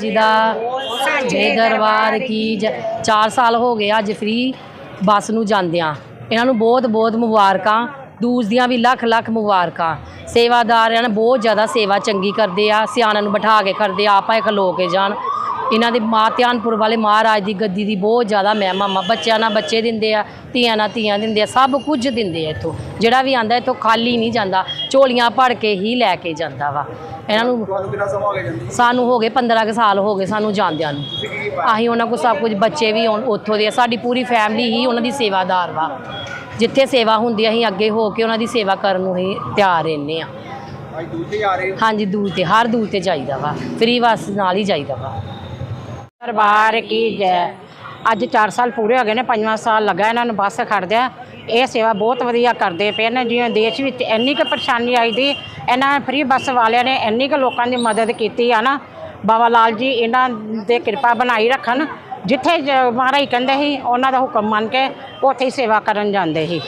ਜੀ ਦਾ ਜੈ ਦਰਬਾਰ ਕੀ 4 ਸਾਲ ਹੋ ਗਏ ਅੱਜ ਫ੍ਰੀ ਬੱਸ ਨੂੰ ਜਾਂਦਿਆਂ। ਇਹਨਾਂ ਨੂੰ ਬਹੁਤ ਬਹੁਤ ਮੁਬਾਰਕਾਂ। ਦੂਜ ਦੀਆਂ ਵੀ ਲੱਖ ਲੱਖ ਮੁਬਾਰਕਾਂ। ਸੇਵਾਦਾਰਾਂ ਨੇ ਬਹੁਤ ਜ਼ਿਆਦਾ ਸੇਵਾ ਚੰਗੀ ਕਰਦੇ ਆ, ਸਿਆਣਿਆਂ ਨੂੰ ਬਿਠਾ ਕੇ ਕਰਦੇ ਆ, ਆਪਾਂ ਇਹ ਖਲੋ ਕੇ ਜਾਣ। ਇਹਨਾਂ ਦੇ ਮਾਂ ਧਿਆਨਪੁਰ ਵਾਲੇ ਮਹਾਰਾਜ ਦੀ ਗੱਦੀ ਦੀ ਬਹੁਤ ਜ਼ਿਆਦਾ ਮਹਿਮਾ ਵਾ। ਬੱਚਿਆਂ ਨਾਲ ਬੱਚੇ ਦਿੰਦੇ ਆ ਧੀਆਂ ਨਾਲ ਧੀਆਂ ਦਿੰਦੇ ਆ ਸਭ ਕੁਝ ਦਿੰਦੇ ਆ ਇੱਥੋਂ। ਜਿਹੜਾ ਵੀ ਆਂਦਾ ਇੱਥੋਂ ਖਾਲੀ ਨਹੀਂ ਜਾਂਦਾ ਝੋਲੀਆਂ ਭੜ ਕੇ ਹੀ ਲੈ ਕੇ ਜਾਂਦਾ ਵਾ। ਇਹਨਾਂ ਨੂੰ ਸਾਨੂੰ ਹੋ ਗਏ 15 ਕੁ ਸਾਲ ਹੋ ਗਏ ਸਾਨੂੰ ਜਾਂਦਿਆਂ ਨੂੰ। ਅਸੀਂ ਉਹਨਾਂ ਕੋਲ ਸਭ ਕੁਝ ਬੱਚੇ ਵੀ ਉੱਥੋਂ ਦੇ ਆ। ਸਾਡੀ ਪੂਰੀ ਫੈਮਿਲੀ ਹੀ ਉਹਨਾਂ ਦੀ ਸੇਵਾਦਾਰ ਵਾ। ਜਿੱਥੇ ਸੇਵਾ ਹੁੰਦੀ ਅਸੀਂ ਅੱਗੇ ਹੋ ਕੇ ਉਹਨਾਂ ਦੀ ਸੇਵਾ ਕਰਨ ਨੂੰ ਹੀ ਤਿਆਰ ਰਹਿੰਦੇ ਆ। ਹਾਂਜੀ ਦੂਰ ਤੇ ਹਰ ਦੂਰ ਤੇ ਜਾਈਦਾ ਵਾ। ਫ੍ਰੀ ਬੱਸ ਨਾਲ ਹੀ ਜਾਈਦਾ ਵਾ। ਪਰਿਵਾਰ ਕੀ ਜੈ। ਅੱਜ 4 ਸਾਲ ਪੂਰੇ ਹੋ ਗਏ ਨੇ, ਪੰਜਵਾਂ ਸਾਲ ਲੱਗਾ ਇਹਨਾਂ ਨੂੰ ਬੱਸ ਖੜਦਿਆਂ। ਇਹ ਸੇਵਾ ਬਹੁਤ ਵਧੀਆ ਕਰਦੇ ਪਏ ਨੇ, ਜਿਵੇਂ ਦੇਸ਼ ਵਿੱਚ ਇੰਨੀ ਕੁ ਪਰੇਸ਼ਾਨੀ ਆਈ ਦੀ, ਇਹਨਾਂ ਫ੍ਰੀ ਬੱਸ ਵਾਲਿਆਂ ਨੇ ਇੰਨੀ ਕੁ ਲੋਕਾਂ ਦੀ ਮਦਦ ਕੀਤੀ ਆ ਨਾ। ਬਾਬਾ ਲਾਲ ਜੀ ਇਹਨਾਂ ਦੇ ਕਿਰਪਾ ਬਣਾਈ ਰੱਖਣ, ਜਿੱਥੇ ਮਹਾਰਾਜ ਕਹਿੰਦੇ ਸੀ, ਉਹਨਾਂ ਦਾ ਹੁਕਮ ਮੰਨ ਕੇ ਉੱਥੇ ਹੀ ਸੇਵਾ ਕਰਨ ਜਾਂਦੇ ਸੀ।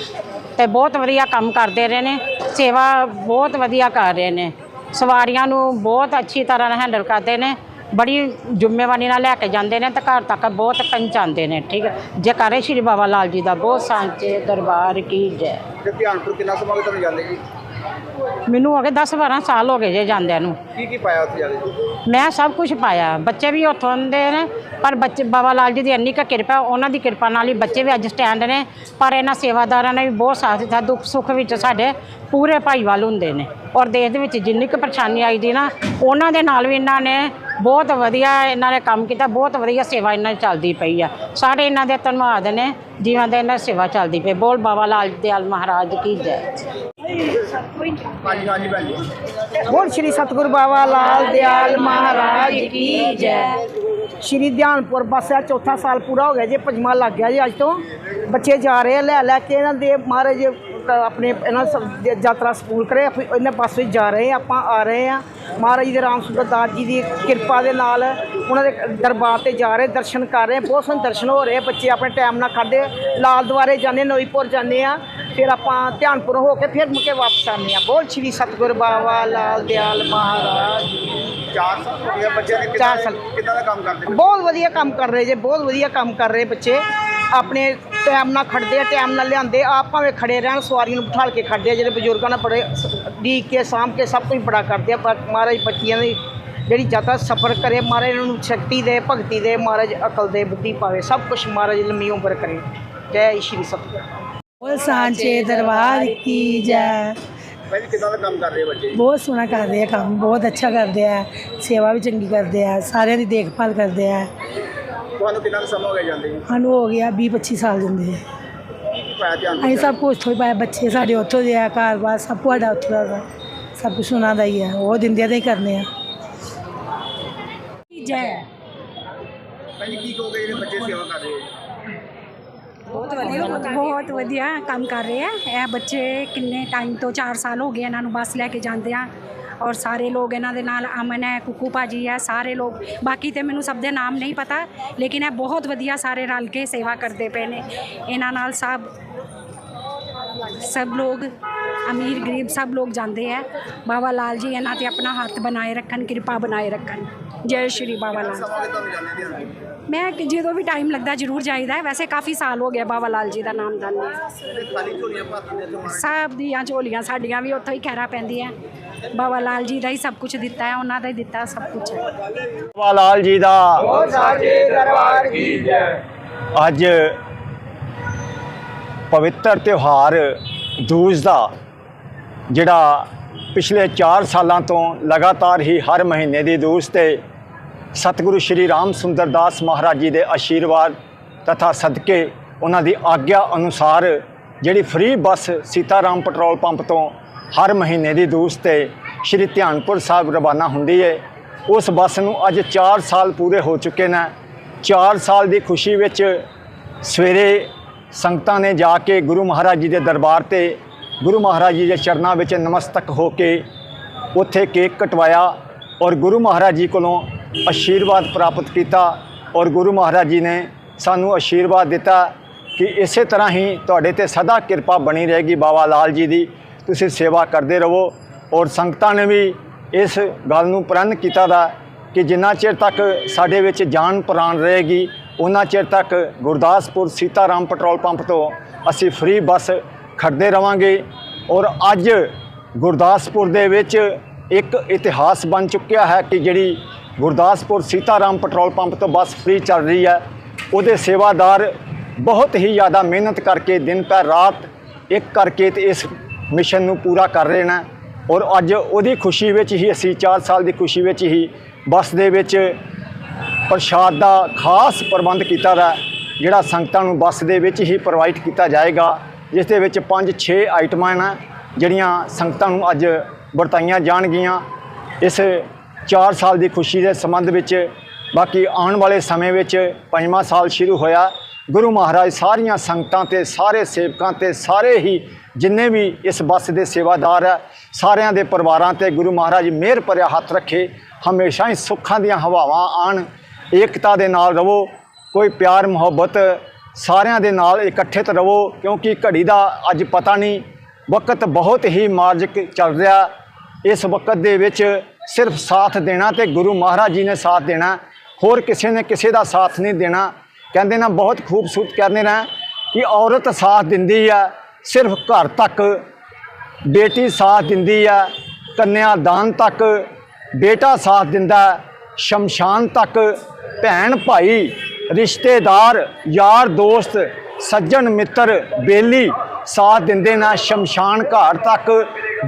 ਤੇ ਬਹੁਤ ਵਧੀਆ ਕੰਮ ਕਰਦੇ ਰਹੇ ਨੇ, ਸੇਵਾ ਬਹੁਤ ਵਧੀਆ ਕਰ ਰਹੇ ਨੇ। ਸਵਾਰੀਆਂ ਨੂੰ ਬਹੁਤ ਅੱਛੀ ਤਰ੍ਹਾਂ ਨਾਲ ਹੈਂਡਲ ਕਰਦੇ ਨੇ। ਬੜੀ ਜ਼ਿੰਮੇਵਾਰੀ ਨਾਲ ਲੈ ਕੇ ਜਾਂਦੇ ਨੇ ਤੇ ਘਰ ਤੱਕ ਬਹੁਤ ਪਹੁੰਚਾਉਂਦੇ ਨੇ ਠੀਕ ਹੈ। ਜੈਕਾਰੇ ਸ਼੍ਰੀ ਬਾਬਾ ਲਾਲ ਜੀ ਦਾ ਬਹੁਤ ਸਾਂਚੇ ਦਰਬਾਰ ਕੀ ਜੈ। ਤੇ ਧਿਆਨਪੁਰ ਕਿੰਨਾ ਸਮਾਂ ਹੋ ਗਿਆ ਤੁਹਾਨੂੰ ਜਾਂਦੇ ਜੀ? ਮੈਨੂੰ ਹੋ ਗਏ 10 12 ਸਾਲ ਹੋ ਗਏ ਜੇ ਜਾਂਦਿਆਂ ਨੂੰ। ਕੀ ਕੀ ਪਾਇਆ ਉੱਥੇ ਜਾਂਦੇ ਜੀ? ਮੈਂ ਸਭ ਕੁਝ ਪਾਇਆ। ਬੱਚੇ ਵੀ ਉੱਥੋਂ ਦੇ ਨੇ ਪਰ ਬੱਚੇ ਬਾਬਾ ਲਾਲ ਜੀ ਦੀ ਇੰਨੀ ਕੁ ਕਿਰਪਾ ਉਹਨਾਂ ਦੀ ਕਿਰਪਾ ਨਾਲ ਹੀ ਬੱਚੇ ਵੀ ਅੱਜ ਸਟੈਂਡ ਨੇ ਪਰ ਇਹਨਾਂ ਸੇਵਾਦਾਰਾਂ ਨੇ ਵੀ ਬਹੁਤ ਸਾਥ ਦਿੱਤਾ। ਦੁੱਖ ਸੁੱਖ ਵਿੱਚ ਸਾਡੇ ਪੂਰੇ ਭਾਈਵਾਲ ਹੁੰਦੇ ਨੇ। ਔਰ ਦੇਸ਼ ਦੇ ਵਿੱਚ ਜਿੰਨੀ ਕੁ ਪਰੇਸ਼ਾਨੀ ਆਈ ਦੀ ਨਾ ਉਹਨਾਂ ਦੇ ਨਾਲ ਵੀ ਇਹਨਾਂ ਨੇ ਬਹੁਤ ਵਧੀਆ ਇਹਨਾਂ ਨੇ ਕੰਮ ਕੀਤਾ ਬਹੁਤ ਵਧੀਆ ਸੇਵਾ ਇਹਨਾਂ ਦੀ ਚੱਲਦੀ ਪਈ ਆ। ਸਾਰੇ ਇਹਨਾਂ ਦੇ ਧੰਨਵਾਦ ਨੇ ਜਿਵੇਂ ਦੇ ਇਹਨਾਂ ਦੀ ਸੇਵਾ ਚੱਲਦੀ ਪਈ। ਬੋਲ ਬਾਬਾ ਲਾਲ ਦਿਆਲ ਮਹਾਰਾਜ ਕੀ ਜੈ। ਬੋਲ ਸ਼੍ਰੀ ਸਤਿਗੁਰੂ ਬਾਬਾ ਲਾਲ ਦਿਆਲ ਮਹਾਰਾਜ ਕੀ ਜੈ। ਸ਼੍ਰੀ ਧਿਆਨਪੁਰ ਬੱਸ ਆ ਚੌਥਾ ਸਾਲ ਪੂਰਾ ਹੋ ਗਿਆ ਜੀ ਪੰਜਵਾਂ ਲੱਗ ਗਿਆ ਜੀ ਅੱਜ ਤੋਂ। ਬੱਚੇ ਜਾ ਰਹੇ ਆ ਲੈ ਲੈ ਕੇ ਇਹਨਾਂ ਦੇ ਮਹਾਰਾਜ ਆਪਣੇ ਇਹਨਾਂ ਸਭ ਦੀ ਯਾਤਰਾ ਸਪੂਲ ਕਰੇ ਫਿਰ ਇਹਨਾਂ ਵਿੱਚ ਜਾ ਰਹੇ ਆ ਆਪਾਂ ਆ ਰਹੇ ਆ ਮਹਾਰਾਜ ਦੇ ਰਾਮ ਸੁੰਦਰ ਦਾਸ ਜੀ ਦੀ ਕਿਰਪਾ ਦੇ ਨਾਲ ਉਹਨਾਂ ਦੇ ਦਰਬਾਰ ਤੇ ਜਾ ਰਹੇ ਦਰਸ਼ਨ ਕਰ ਰਹੇ ਬਹੁਤ ਸੋਹਣੇ ਦਰਸ਼ਨ ਹੋ ਰਹੇ ਬੱਚੇ ਆਪਣੇ ਟਾਈਮ ਨਾਲ ਖੜਦੇ ਲਾਲ ਦੁਆਰੇ ਜਾਂਦੇ ਨੋਈਪੁਰ ਜਾਂਦੇ ਆ ਫਿਰ ਆਪਾਂ ਧਿਆਨਪੁਰ ਹੋ ਕੇ ਫਿਰ ਮੁੜ ਕੇ ਵਾਪਸ ਆਉਂਦੇ ਆ ਬੋਲ ਸ਼੍ਰੀ ਸਤਿਗੁਰੂ ਬਾਬਾ ਲਾਲ ਦਿਆਲ ਮਹਾਰਾਜ 4 ਸਾਲ ਹੋ ਗਏ ਬੱਚਿਆਂ ਨੇ ਸਾਲ। ਕਿੱਦਾਂ ਦਾ ਕੰਮ ਕਰਦੇ? ਬਹੁਤ ਵਧੀਆ ਕੰਮ ਕਰ ਰਹੇ ਜੇ ਬਹੁਤ ਵਧੀਆ ਕੰਮ ਕਰ ਰਹੇ ਬੱਚੇ। ਆਪਣੇ ਟਾਈਮ ਨਾਲ ਖੜਦੇ ਆ ਟਾਈਮ ਨਾਲ ਲਿਆਂਦੇ ਆਪ ਭਾਵੇਂ ਖੜੇ ਰਹਿਣ ਸਵਾਰੀਆਂ ਨੂੰ ਬਿਠਾਲ ਕੇ ਖੜਦੇ ਆ ਜਿਹੜੇ ਬਜ਼ੁਰਗਾਂ ਨਾਲ ਬੜੇ ਡੀਕ ਕੇ ਸਾਂਭ ਕੇ ਸਭ ਕੁਝ ਬੜਾ ਕਰਦੇ ਆ। ਪਰ ਮਹਾਰਾਜ ਬੱਚੀਆਂ ਦੀ ਜਿਹੜੀ ਜ਼ਿਆਦਾ ਸਫਰ ਕਰੇ ਮਹਾਰਾਜ ਇਹਨਾਂ ਨੂੰ ਸ਼ਕਤੀ ਦੇ ਭਗਤੀ ਦੇ ਮਹਾਰਾਜ ਅਕਲ ਦੇ ਬੁੱਧੀ ਪਾਵੇ। ਸਭ ਕੁਝ ਮਹਾਰਾਜ ਲੰਮੀ ਉਮਰ ਕਰੇ। ਜੈ ਸ਼੍ਰੀ ਸਤਿਗੁਰੂ। ਬੋਲ ਸਾਂਚੇ ਦਰਬਾਰ ਕੀ ਜੈ। ਭੈਣ ਜੀ ਕਿੱਦਾਂ ਦਾ ਕੰਮ ਕਰ ਰਹੇ ਬੱਚੇ? ਜੀ? ਬਹੁਤ ਸੋਹਣਾ ਕਰਦੇ ਆ ਕੰਮ ਬਹੁਤ ਅੱਛਾ ਕਰਦੇ ਆ। ਸੇਵਾ ਵੀ ਚੰਗੀ ਕਰਦੇ ਆ ਸਾਰਿਆਂ ਦੀ ਦੇਖਭਾਲ ਕਰਦੇ ਆ। ਤੁਹਾਨੂੰ ਕਿੰਨਾ ਕੁ ਸਮਾਂ ਹੋ ਗਿਆ ਜਾਂਦੇ ਜੀ ਸਾਨੂੰ ਹੋ ਗਿਆ 20 25 ਸਾਲ ਦਿੰਦੇ ਕੀ ਕੀ ਪਾਇਆ ਧਿਆਨ ਅਸੀਂ ਸਭ ਕੁਝ ਹੀ ਪਾਇਆ ਬੱਚੇ ਸਾਡੇ ਉੱਥੋਂ ਦੇ ਆ ਘਰ-ਬਾਰ ਸਭ ਤੁਹਾਡਾ ਉੱਥੋਂ ਦਾ ਵਾ। ਸਭ ਕੁਝ ਉਹਨਾਂ ਦਾ ਹੀ ਆ ਉਹ ਦਿੰਦੇ ਆ ਤੇ ਹੀ ਕਰਨੇ ਆ। ਜੈ ਭੈਣ ਜੀ ਕੀ ਕਹੋਗੇ ਜਿਹੜੇ ਬੱਚੇ ਸੇਵਾ ਕਰ ਰਹੇ ਹੋ ਬਹੁਤ ਵਧੀਆ। ਕੰਮ ਕਰ ਰਹੇ ਆ। ਇਹ ਬੱਚੇ ਕਿੰਨੇ ਟਾਈਮ ਤੋਂ 4 ਸਾਲ ਹੋ ਗਏ ਇਹਨਾਂ ਨੂੰ ਬੱਸ ਲੈ ਕੇ ਜਾਂਦੇ ਆ। ਔਰ ਸਾਰੇ ਲੋਕ ਇਹਨਾਂ ਦੇ ਨਾਲ ਅਮਨ ਹੈ ਕੁੱਕੂ ਭਾਜੀ ਹੈ ਸਾਰੇ ਲੋਕ। ਬਾਕੀ ਤੇ ਮੈਨੂੰ ਸਭ ਦੇ ਨਾਮ ਨਹੀਂ ਪਤਾ ਲੇਕਿਨ ਇਹ ਬਹੁਤ ਵਧੀਆ ਸਾਰੇ ਰਲ ਕੇ ਸੇਵਾ ਕਰਦੇ ਪਏ ਨੇ। ਇਹਨਾਂ ਨਾਲ ਸਭ ਸਭ ਲੋਕ ਅਮੀਰ ਗਰੀਬ ਸਭ ਲੋਕ ਜਾਂਦੇ ਆ ਬਾਬਾ ਲਾਲ ਜੀ ਇਹਨਾਂ ਤੇ ਆਪਣਾ ਹੱਥ ਬਣਾਏ ਰੱਖਣ ਕਿਰਪਾ ਬਣਾਏ ਰੱਖਣ। ਜੈ ਸ਼੍ਰੀ ਬਾਬਾ ਲਾਲ ਹੋ ਮੈਂ ਕਿ ਜਦੋਂ ਵੀ ਟਾਈਮ ਲੱਗਦਾ ਜ਼ਰੂਰ ਜਾਈਦਾ ਹੈ। ਵੈਸੇ ਕਾਫੀ ਸਾਲ ਹੋ ਗਿਆ ਬਾਬਾ ਲਾਲ ਜੀ ਦਾ ਨਾਮ ਦਾਨੀ ਸਭ ਦੀਆਂ ਝੋਲੀਆਂ ਸਾਡੀਆਂ ਵੀ ਉੱਥੋਂ ਹੀ ਖੈਰਾ ਪੈਂਦੀਆਂ। ਬਾਬਾ ਲਾਲ ਜੀ ਦਾ ਹੀ ਸਭ ਕੁਝ ਦਿੱਤਾ ਹੈ ਉਹਨਾਂ ਦਾ ਹੀ ਦਿੱਤਾ ਸਭ ਕੁਝ ਹੈ। ਬਾਬਾ ਲਾਲ ਜੀ ਦਾ। ਅੱਜ ਪਵਿੱਤਰ ਤਿਉਹਾਰ ਦੂਜ ਦਾ ਜਿਹੜਾ ਪਿਛਲੇ 4 ਸਾਲਾਂ ਤੋਂ ਲਗਾਤਾਰ ਹੀ ਹਰ ਮਹੀਨੇ ਦੀ ਦੂਜ ਤੇ ਸਤਿਗੁਰੂ ਸ਼੍ਰੀ ਰਾਮ ਸੁੰਦਰ ਦਾਸ ਮਹਾਰਾਜ ਜੀ ਦੇ ਆਸ਼ੀਰਵਾਦ ਤਥਾ ਸਦਕੇ ਉਹਨਾਂ ਦੀ ਆਗਿਆ ਅਨੁਸਾਰ ਜਿਹੜੀ free bus Sitaram petrol pump ਤੋਂ ਹਰ ਮਹੀਨੇ ਦੀ ਦੂਜ ਤੇ ਸ਼੍ਰੀ ਧਿਆਨਪੁਰ ਸਾਹਿਬ ਰਵਾਨਾ ਹੁੰਦੀ ਹੈ ਉਸ ਬੱਸ ਨੂੰ ਅੱਜ 4 ਸਾਲ ਪੂਰੇ ਹੋ ਚੁੱਕੇ ਨੇ। 4 ਸਾਲ ਦੀ ਖੁਸ਼ੀ ਵਿੱਚ ਸਵੇਰੇ ਸੰਗਤਾਂ ਨੇ ਜਾ ਕੇ ਗੁਰੂ ਮਹਾਰਾਜ ਜੀ ਦੇ ਦਰਬਾਰ ਤੇ ਗੁਰੂ ਮਹਾਰਾਜ ਜੀ ਦੇ ਚਰਨਾਂ ਵਿੱਚ ਨਮਸਤਕ ਹੋ ਕੇ ਉੱਥੇ ਕੇਕ ਕਟਵਾਇਆ ਔਰ ਗੁਰੂ ਮਹਾਰਾਜ ਜੀ ਕੋਲੋਂ ਆਸ਼ੀਰਵਾਦ ਪ੍ਰਾਪਤ ਕੀਤਾ ਔਰ ਗੁਰੂ ਮਹਾਰਾਜ ਜੀ ਨੇ ਸਾਨੂੰ ਆਸ਼ੀਰਵਾਦ ਦਿੱਤਾ ਕਿ ਇਸੇ ਤਰ੍ਹਾਂ ਹੀ ਤੁਹਾਡੇ ਤੇ ਸਦਾ ਕਿਰਪਾ ਬਣੀ ਰਹੇਗੀ ਬਾਬਾ ਲਾਲ ਜੀ ਦੀ। ਤੁਸੀਂ ਸੇਵਾ ਕਰਦੇ ਰਹੋ ਔਰ ਸੰਗਤਾਂ ਨੇ ਵੀ ਇਸ ਗੱਲ ਨੂੰ ਪ੍ਰਣ ਕੀਤਾ ਦਾ ਕਿ ਜਿੰਨਾ ਚਿਰ ਤੱਕ ਸਾਡੇ ਵਿੱਚ ਜਾਨ ਪ੍ਰਾਣ ਰਹੇਗੀ ਉਹਨਾਂ ਚਿਰ ਤੱਕ ਗੁਰਦਾਸਪੁਰ ਸੀਤਾਰਾਮ ਪੈਟਰੋਲ ਪੰਪ ਤੋਂ ਅਸੀਂ ਫ੍ਰੀ ਬੱਸ ਖੜਦੇ ਰਵਾਂਗੇ ਔਰ ਅੱਜ ਗੁਰਦਾਸਪੁਰ ਦੇ ਵਿੱਚ ਇੱਕ ਇਤਿਹਾਸ ਬਣ ਚੁੱਕਿਆ ਹੈ ਕਿ ਜਿਹੜੀ ਗੁਰਦਾਸਪੁਰ ਸੀਤਾਰਾਮ ਪੈਟਰੋਲ ਪੰਪ ਤੋਂ ਬੱਸ ਫ੍ਰੀ ਚੱਲ ਰਹੀ ਹੈ, ਉਹਦੇ ਸੇਵਾਦਾਰ ਬਹੁਤ ਹੀ ਜ਼ਿਆਦਾ ਮਿਹਨਤ ਕਰਕੇ ਦਿਨ ਪੈ ਰਾਤ ਇੱਕ ਕਰਕੇ ਤੇ ਇਸ ਮਿਸ਼ਨ ਨੂੰ ਪੂਰਾ ਕਰ ਰਹੇ ਨੇ। ਔਰ ਅੱਜ ਉਹਦੀ ਖੁਸ਼ੀ ਵਿੱਚ ਹੀ ਅਸੀਂ 4 ਸਾਲ ਦੀ ਖੁਸ਼ੀ ਵਿੱਚ ਹੀ ਬੱਸ ਦੇ ਵਿੱਚ ਪ੍ਰਸ਼ਾਦ ਦਾ ਖਾਸ ਪ੍ਰਬੰਧ ਕੀਤਾ ਦਾ ਜਿਹੜਾ ਸੰਗਤਾਂ ਨੂੰ ਬੱਸ ਦੇ ਵਿੱਚ ਹੀ ਪ੍ਰੋਵਾਈਡ ਕੀਤਾ ਜਾਏਗਾ, ਜਿਸ ਦੇ ਵਿੱਚ 5-6 ਆਈਟਮਾਂ ਨੇ, ਜਿਹੜੀਆਂ ਸੰਗਤਾਂ ਨੂੰ ਅੱਜ ਵਰਤਾਈਆਂ ਜਾਣਗੀਆਂ। ਇਸ 4 ਸਾਲ ਦੀ ਖੁਸ਼ੀ ਦੇ ਸੰਬੰਧ ਵਿੱਚ ਬਾਕੀ ਆਉਣ ਵਾਲੇ ਸਮੇਂ ਵਿੱਚ ਪੰਜਵਾਂ ਸਾਲ ਸ਼ੁਰੂ ਹੋਇਆ। ਗੁਰੂ ਮਹਾਰਾਜ ਸਾਰੀਆਂ ਸੰਗਤਾਂ ਤੇ, ਸਾਰੇ ਸੇਵਕਾਂ ਤੇ, ਸਾਰੇ ਹੀ ਜਿੰਨੇ ਵੀ ਇਸ ਬੱਸ ਦੇ ਸੇਵਾਦਾਰ ਹੈ ਸਾਰਿਆਂ ਦੇ ਪਰਿਵਾਰਾਂ ਤੇ ਗੁਰੂ ਮਹਾਰਾਜ ਮਿਹਰ ਭਰਿਆ ਹੱਥ ਰੱਖੇ, ਹਮੇਸ਼ਾ ਹੀ ਸੁੱਖਾਂ ਦੀਆਂ ਹਵਾਵਾਂ ਆਣ, ਏਕਤਾ ਦੇ ਨਾਲ ਰਵੋ, ਕੋਈ ਪਿਆਰ, ਮੁਹੱਬਤ ਸਾਰਿਆਂ ਦੇ ਨਾਲ ਇਕੱਠਿਤ ਰਵੋ, ਕਿਉਂਕਿ ਘੜੀ ਦਾ ਅੱਜ ਪਤਾ ਨਹੀਂ, ਵਕਤ ਬਹੁਤ ਹੀ ਮਾਰਜਕ ਚੱਲ ਰਿਹਾ। ਇਸ ਵਕਤ ਦੇ ਵਿੱਚ ਸਿਰਫ ਸਾਥ ਦੇਣਾ ਤੇ ਗੁਰੂ ਮਹਾਰਾਜ ਜੀ ਨੇ ਸਾਥ ਦੇਣਾ, ਹੋਰ ਕਿਸੇ ਨੇ ਕਿਸੇ ਦਾ ਸਾਥ ਨਹੀਂ ਦੇਣਾ। ਕਹਿੰਦੇ ਨਾ ਬਹੁਤ ਖੂਬਸੂਰਤ, ਕਹਿੰਦੇ ਨਾ ਕਿ ਔਰਤ ਸਾਥ ਦਿੰਦੀ ਆ, ਸਿਰਫ ਘਰ ਤੱਕ। ਬੇਟੀ ਸਾਥ ਦਿੰਦੀ ਆ, ਕੰਨਿਆ ਦਾਨ ਤੱਕ। ਬੇਟਾ ਸਾਥ ਦਿੰਦਾ, ਸ਼ਮਸ਼ਾਨ ਤੱਕ। ਭੈਣ ਭਾਈ, ਰਿਸ਼ਤੇਦਾਰ, ਯਾਰ ਦੋਸਤ, ਸੱਜਣ ਮਿੱਤਰ, ਬੇਲੀ ਸਾਥ ਦਿੰਦੇ ਨਾ ਸ਼ਮਸ਼ਾਨ ਘਾਟ ਤੱਕ।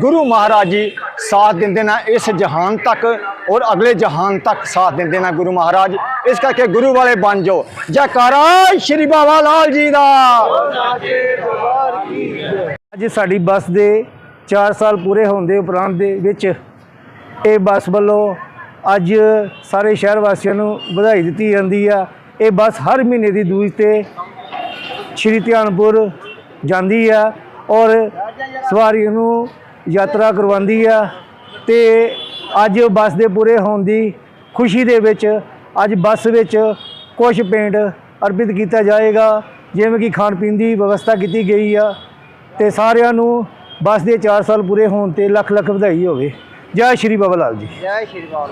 ਗੁਰੂ ਮਹਾਰਾਜ ਜੀ ਸਾਥ ਦਿੰਦੇ ਨਾ ਇਸ ਜਹਾਨ ਤੱਕ ਔਰ ਅਗਲੇ ਜਹਾਨ ਤੱਕ ਸਾਥ ਦਿੰਦੇ ਨਾ ਗੁਰੂ ਮਹਾਰਾਜ। ਇਸ ਕਰਕੇ ਗੁਰੂ ਵਾਲੇ ਬਣ ਜਾਓ। ਜੈਕਾਰਾ, ਸ਼੍ਰੀ ਬਾਬਾ ਲਾਲ ਜੀ ਦਾ। ਅੱਜ ਸਾਡੀ ਬੱਸ ਦੇ 4 ਸਾਲ ਪੂਰੇ ਹੋਣ ਦੇ ਉਪਰੰਤ ਦੇ ਵਿੱਚ ਇਹ ਬੱਸ ਵੱਲੋਂ ਅੱਜ ਸਾਰੇ ਸ਼ਹਿਰ ਵਾਸੀਆਂ ਨੂੰ ਵਧਾਈ ਦਿੱਤੀ ਜਾਂਦੀ ਆ। ਇਹ ਬੱਸ ਹਰ ਮਹੀਨੇ ਦੀ ਦੂਜ ਤੇ ਸ਼੍ਰੀ ਧਿਆਨਪੁਰ ਜਾਂਦੀ ਆ ਔਰ ਸਵਾਰੀਆਂ ਨੂੰ ਯਾਤਰਾ ਕਰਵਾਉਂਦੀ ਆ ਤੇ ਅੱਜ ਬੱਸ ਦੇ ਪੂਰੇ ਹੋਣ ਦੀ ਖੁਸ਼ੀ ਦੇ ਵਿੱਚ ਅੱਜ ਬੱਸ ਵਿੱਚ ਕੁਝ ਪੇਂਟ ਅਰਪਿਤ ਕੀਤਾ ਜਾਏਗਾ, ਜਿਵੇਂ ਕਿ ਖਾਣ ਪੀਣ ਦੀ ਵਿਵਸਥਾ ਕੀਤੀ ਗਈ ਆ ਤੇ ਸਾਰਿਆਂ ਨੂੰ ਬੱਸ ਦੇ 4 ਸਾਲ ਪੂਰੇ ਹੋਣ ਤੇ ਲੱਖ ਲੱਖ ਵਧਾਈ ਹੋਵੇ। ਜੈ ਸ਼੍ਰੀ ਬਾਬਾ ਲਾਲ ਜੀ। ਜੈ ਸ਼੍ਰੀ ਬਾਬਾ